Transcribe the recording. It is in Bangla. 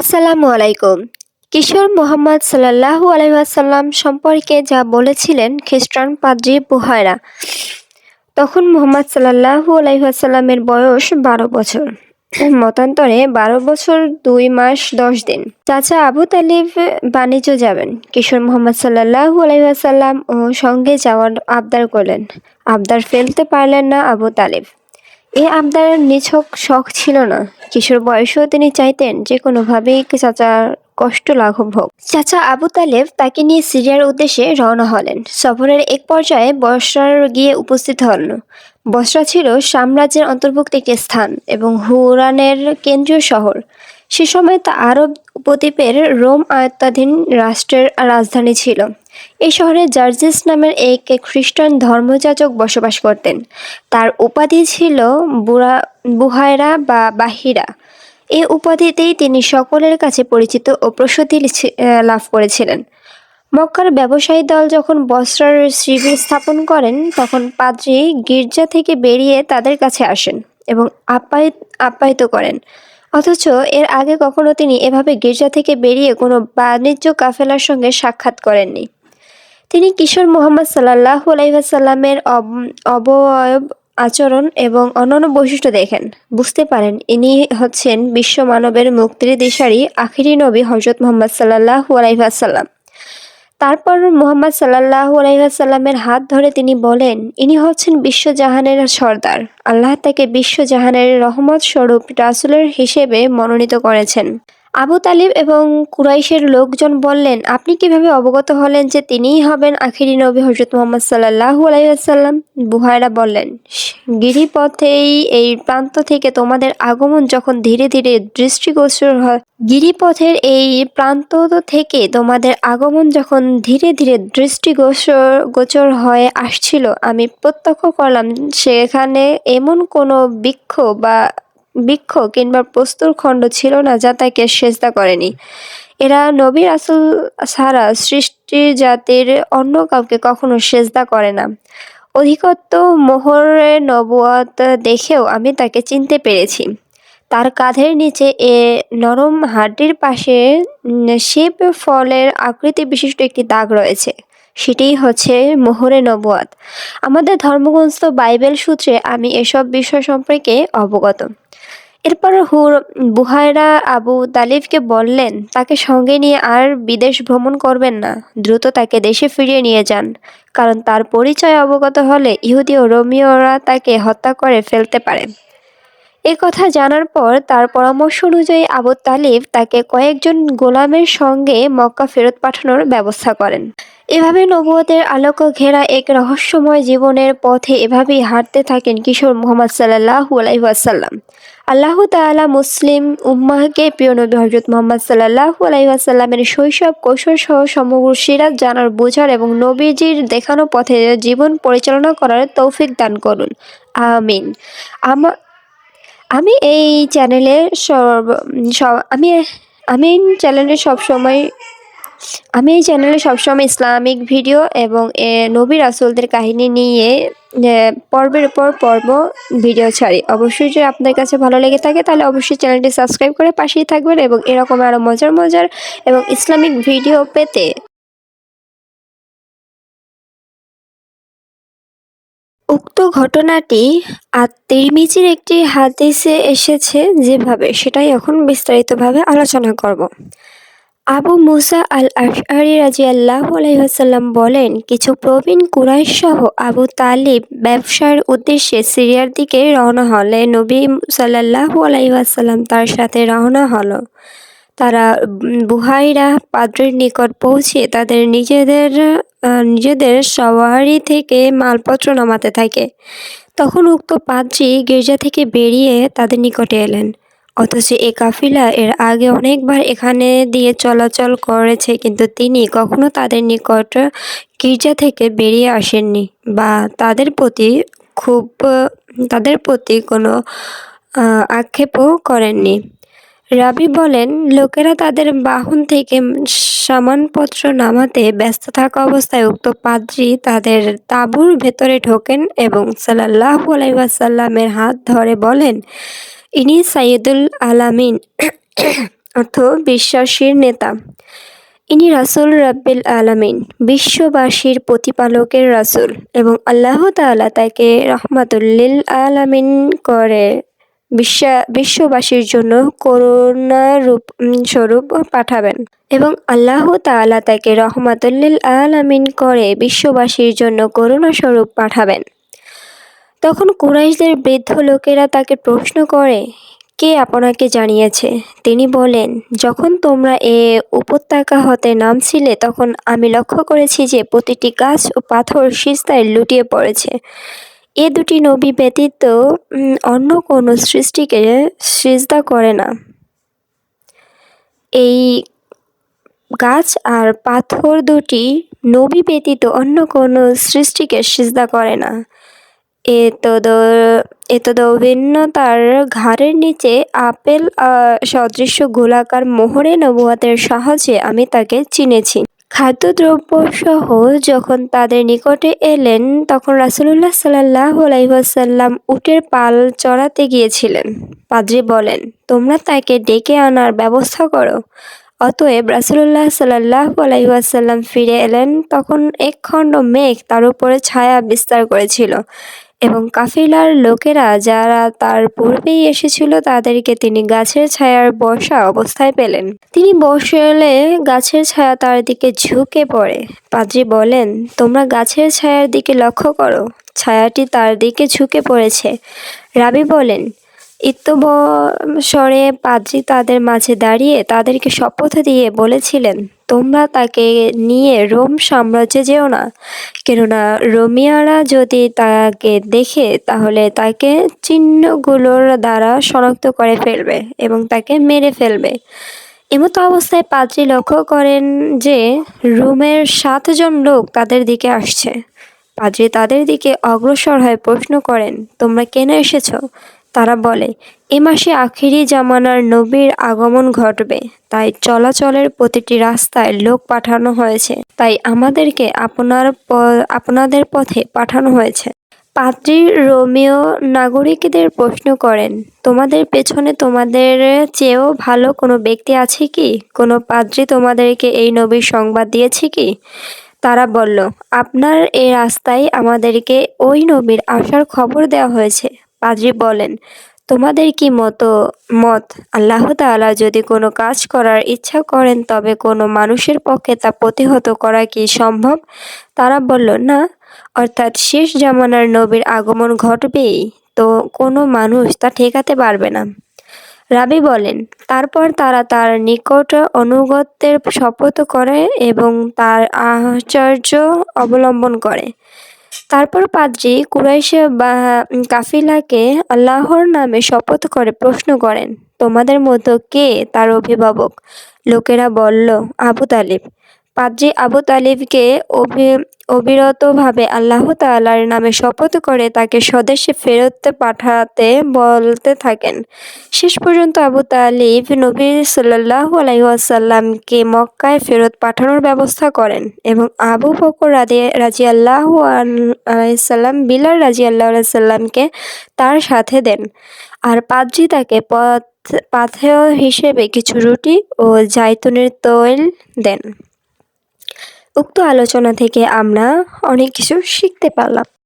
আসসালামু আলাইকুম। কিশোর মোহাম্মদ সাল্লাল্লাহু আলাইহি ওয়াসাল্লাম সম্পর্কে যা বলেছিলেন খ্রিস্টান পাদ্রী বুহায়রা তখন মোহাম্মদ সাল্লাল্লাহু আলাইহি ওয়াসাল্লামের বয়স বারো বছর। মতান্তরে বারো বছর দুই মাস দশ দিন। চাচা আবু তালিব বাণিজ্য যাবেন। কিশোর মোহাম্মদ সাল্লাল্লাহু আলাইহি ও সঙ্গে যাওয়ার আবদার করলেন। আবদার ফেলতে পারলেন না আবু তালিব। এ আবদারের নিছক শখ ছিল না। কিশোর বয়সেও তিনি চাইতেন যে কোনোভাবেই চাচার কষ্ট লাঘব হোক। চাচা আবু তালেব তাকে নিয়ে সিরিয়ার উদ্দেশ্যে রওনা হলেন। সফরের এক পর্যায়ে বসরার গিয়ে উপস্থিত হন। বসরা ছিল সাম্রাজ্যের অন্তর্ভুক্ত একটি স্থান এবং হুরানের কেন্দ্রীয় শহর। সে সময় তা আরব উপদ্বীপের রোম আয়ত্তাধীন রাষ্ট্রের রাজধানী ছিল। এই শহরে জার্জিস নামের এক খ্রিস্টান ধর্মযাজক বসবাস করতেন। তার উপাধি ছিল বুড়া বুহায়রা বা বাহিরা। এ উপাধিতেই তিনি সকলের কাছে পরিচিত ও আহ, লাভ করেছিলেন। মক্কার ব্যবসায়ী দল যখন বস্ত্রার শিবির স্থাপন করেন তখন পাদ্রী গির্জা থেকে বেরিয়ে তাদের কাছে আসেন এবং আপ্যায়িত আপ্যায়িত করেন। অথচ এর আগে কখনো তিনি এভাবে গির্জা থেকে বেরিয়ে কোনো বাণিজ্য কাফেলার সঙ্গে সাক্ষাৎ করেননি। তিনি কিশোর মোহাম্মদ সাল্লাহ আলাইসাল্লামের অবয়ব আচরণ এবং অন্যান্য বৈশিষ্ট্য দেখেন। বুঝতে পারেন, ইনি হচ্ছেন বিশ্ব মানবের মুক্তির দিশারি আখিরি নবী হজরত মোহাম্মদ সাল্লাহ আলাইসাল্লাম তারপর মোহাম্মদ সাল্লাহ আলাইসাল্লামের হাত ধরে তিনি বলেন, ইনি হচ্ছেন বিশ্বজাহানের সর্দার। আল্লাহ তাকে বিশ্বজাহানের রহমত স্বরূপ রাসুলের হিসেবে মনোনীত করেছেন। আবু তালিব এবং কুরাইশের লোকজন বললেন, আপনি কীভাবে অবগত হলেন যে তিনিই হবেন আখিরি নবী হজরত মোহাম্মদ সাল্লাহু আলাইসাল্লাম বুহায়রা বললেন, গিরিপথেই এই প্রান্ত থেকে তোমাদের আগমন যখন ধীরে ধীরে দৃষ্টিগোচর হয়, গিরিপথের এই প্রান্ত থেকে তোমাদের আগমন যখন ধীরে ধীরে দৃষ্টিগোচর, গোচর হয়ে আসছিল, আমি প্রত্যক্ষ করলাম, সেখানে এমন কোনো বৃক্ষ বা বৃক্ষ কিংবা প্রস্তুর খণ্ড ছিল না যা তাকে সেজদা করেনি। এরা নবী রাসুল ছাড়া সৃষ্টির জাতির অন্য কাউকে কখনো সেজদা করে না। অধিকত্ব মোহরে নবুয়াত দেখেও আমি তাকে চিনতে পেরেছি। তার কাঁধের নিচে এ নরম হাড্ডির পাশে শিব ফলের আকৃতি বিশিষ্ট একটি দাগ রয়েছে। সেটিই হচ্ছে মোহরে নবুয়াত আমাদের ধর্মগ্রন্থ বাইবেল সূত্রে আমি এসব বিষয় সম্পর্কে অবগত। এরপর হুর বুহায়রা আবু তালিবকে বললেন, তাকে সঙ্গে নিয়ে আর বিদেশ ভ্রমণ করবেন না। দ্রুত তাকে দেশে ফিরিয়ে নিয়ে যান। কারণ তার পরিচয় অবগত হলে ইহুদি ও রোমিওরা তাকে হত্যা করে ফেলতে পারে। এ কথা জানার পর তার পরামর্শ অনুযায়ী আবু তালিব তাকে কয়েকজন গোলামের সঙ্গে মক্কা ফেরত পাঠানোর ব্যবস্থা করেন। এভাবে নবুয়তের আলোক ঘেরা এক রহস্যময় জীবনের পথে এভাবেই হাঁটতে থাকেন কিশোর মোহাম্মদ সাল্লাহু আলাইসাল্লাম আল্লাহ তাআলা মুসলিম উম্মাহকে প্রিয় নবী হজরত মোহাম্মদ সাল্লাহু আলাইসাল্লামের শৈশব কৈশোর সহ সমগ্র সিরাত জানার, বোঝার এবং নবীজির দেখানো পথে জীবন পরিচালনা করার তৌফিক দান করুন। আমিন। আমা আমি এই চ্যানেলে সর্ব আমি আমি চ্যানেলে সবসময় আমি এই চ্যানেলে সবসময় ইসলামিক ভিডিও এবং নবী রাসুলদের কাহিনী নিয়ে পর্বের পর পর্ব ভিডিও ছাড়ি। অবশ্যই যদি আপনার কাছে ভালো লেগে থাকে, তাহলে অবশ্যই চ্যানেলটি সাবস্ক্রাইব করে পাশেই থাকবেন এবং এরকম আরও মজার মজার এবং ইসলামিক ভিডিও পেতে উক্ত ঘটনাটি আর তিরমিজির একটি হাদিসে এসেছে যেভাবে, সেটাই এখন বিস্তারিতভাবে আলোচনা করব। আবু মুসা আল আশআরি রাজিয়াল্লাহু আলাইহাল্লাম বলেন, কিছু প্রবীণ কুরাইশ সহ আবু তালিব ব্যবসার উদ্দেশ্যে সিরিয়ার দিকে রওনা হলে নবী সাল্লাল্লাহু আলাইহাল্লাম তার সাথে রওনা হলো। তারা বুহাইরা পাদ্রের নিকট পৌঁছে তাদের নিজেদের নিজেদের সওয়ারি থেকে মালপত্র নামাতে থাকে। তখন উক্ত পাদ্রী গির্জা থেকে বেরিয়ে তাদের নিকটে এলেন। অথচ এ কাফিলা এর আগে অনেকবার এখানে দিয়ে চলাচল করেছে, কিন্তু তিনি কখনো তাদের নিকট গির্জা থেকে বেরিয়ে আসেননি বা তাদের প্রতি খুব, তাদের প্রতি কোনো আক্ষেপও করেননি। রাবি বলেন, লোকেরা তাদের বাহন থেকে সামানপত্র নামাতে ব্যস্ত থাকা অবস্থায় উক্ত পাদ্রী তাদের তাঁবুর ভেতরে ঢোকেন এবং সাল্লাহ আলাইহি ওয়াসাল্লামের হাত ধরে বলেন, ইনি সাইয়দুল আলামিন, অর্থ বিশ্বাসীর নেতা। ইনি রাসুল রাব্বিল আলামিন, বিশ্ববাসীর প্রতিপালকের রাসুল এবং আল্লাহ তাআলা তাকে রহমাতুল্লিল আলামিন করে বিশ্বা, বিশ্ববাসীর জন্য করুণা রূপ স্বরূপ পাঠাবেন। এবং আল্লাহ তাআলা তাকে রহমাতুল্লিল আলামিন করে বিশ্ববাসীর জন্য করুণা স্বরূপ পাঠাবেন। তখন কুরাইশদের বৃদ্ধ লোকেরা তাকে প্রশ্ন করে, কে আপনাকে জানিয়েছে? তিনি বলেন, যখন তোমরা এ উপত্যকা হতে নামছিলে, তখন আমি লক্ষ্য করেছি যে প্রতিটি গাছ ও পাথর সিস্তায় লুটিয়ে পড়েছে। এ দুটি নবী ব্যতীত অন্য কোনো সৃষ্টিকে সিজদা করে না। এই গাছ আর পাথর দুটি নবী ব্যতীত অন্য কোনো সৃষ্টিকে সিজদা করে না। এতদ এতদভিন্নতার ঘাড়ের নিচে আপেল সদৃশ্য গোলাকার মোহরে নবুয়াতের সাহায্যে আমি তাকে চিনেছি। খাদ্যদ্রব্যসহ যখন তাদের নিকটে এলেন, তখন রাসুলুল্লাহ সাল্লাহ আলাইসাল্লাম উটের পাল চড়াতে গিয়েছিলেন। পাদ্রি বলেন, তোমরা তাকে ডেকে আনার ব্যবস্থা করো। অতএব রাসুলুল্লাহ সাল্লাহ আলাইসাল্লাম ফিরে এলেন, তখন এক খণ্ড মেঘ তার উপরে ছায়া বিস্তার করেছিল। এবং কাফিলার লোকেরা যারা তার পূর্বেই এসেছিল, তাদেরকে তিনি গাছের ছায়ার বসা অবস্থায় পেলেন। তিনি বসলে গাছের ছায়া তার দিকে ঝুঁকে পড়ে। পাদ্রি বলেন, তোমরা গাছের ছায়ার দিকে লক্ষ্য করো, ছায়াটি তার দিকে ঝুঁকে পড়েছে। রাবি বলেন ইত্যবসরে পাদ্রি তাদের মাঝে দাঁড়িয়ে তাদেরকে শপথ দিয়ে বলেছিলেন তোমরা তাকে নিয়ে রোম সাম্রাজ্যে যেও না। কেননা রোমিয়ারা যদি তাকে দেখে, তাহলে তাকে চিহ্নগুলোর দ্বারা শনাক্ত করে ফেলবে এবং তাকে মেরে ফেলবে। এমতো অবস্থায় পাদ্রি লক্ষ্য করেন যে, রুমের সাতজন লোক তাদের দিকে আসছে। পাদ্রি তাদের দিকে অগ্রসর হয়ে প্রশ্ন করেন, তোমরা কেন এসেছ? তারা বলে, এ মাসে আখিরি জামানার নবীর আগমন ঘটবে। তাই চলাচলের প্রতিটি রাস্তায় লোক পাঠানো হয়েছে। তাই আমাদেরকে আপনার আপনাদের পথে পাঠানো হয়েছে। পাদ্রি রোমিও নাগরিকদের প্রশ্ন করেন, তোমাদের পেছনে তোমাদের চেয়েও ভালো কোনো ব্যক্তি আছে কি? কোনো পাদ্রি তোমাদেরকে এই নবীর সংবাদ দিয়েছে কি? তারা বলল, আপনার এই রাস্তায় আমাদেরকে ওই নবীর আসার খবর দেওয়া হয়েছে। পাদ্রি বলেন, তোমাদের কি মতো মত? আল্লাহ তাআলা যদি কোনো কাজ করার ইচ্ছা করেন, তবে কোনো মানুষের পক্ষে তা প্রতিহত করা কি সম্ভব? তারা বলল, না। অর্থাৎ শেষ জামানার নবীর আগমন ঘটবেই, তো কোনো মানুষ তা ঠেকাতে পারবে না। রাবি বলেন, তারপর তারা তার নিকট অনুগত্যের শপথ করে এবং তার আশ্চর্য অবলম্বন করে। তারপর পাদ্রী কুরাইশে বা কাফিলাকে আল্লাহর নামে শপথ করে প্রশ্ন করেন, তোমাদের মতো কে তার অভিভাবক? লোকেরা বলল, আবু তালিব। পাদ্রী আবু তালিবকে অবিরতভাবে আল্লাহ তাল্লার নামে শপথ করে তাকে স্বদেশে ফেরত পাঠাতে বলতে থাকেন। শেষ পর্যন্ত আবু তালিব নবী সাল্লাহ আলাইসাল্লামকে মক্কায় ফেরত পাঠানোর ব্যবস্থা করেন এবং আবু বকর রাজি রাজি আল্লাহ আলাইসাল্লাম বিলাল রাজি আল্লাহ সাল্লামকে তার সাথে দেন। আর পাদ্রি তাকে পথ, পাথেয় হিসেবে কিছু রুটি ও জায়তুনের তৈল দেন। উক্ত আলোচনা থেকে আমরা অনেক কিছু শিখতে পারলাম।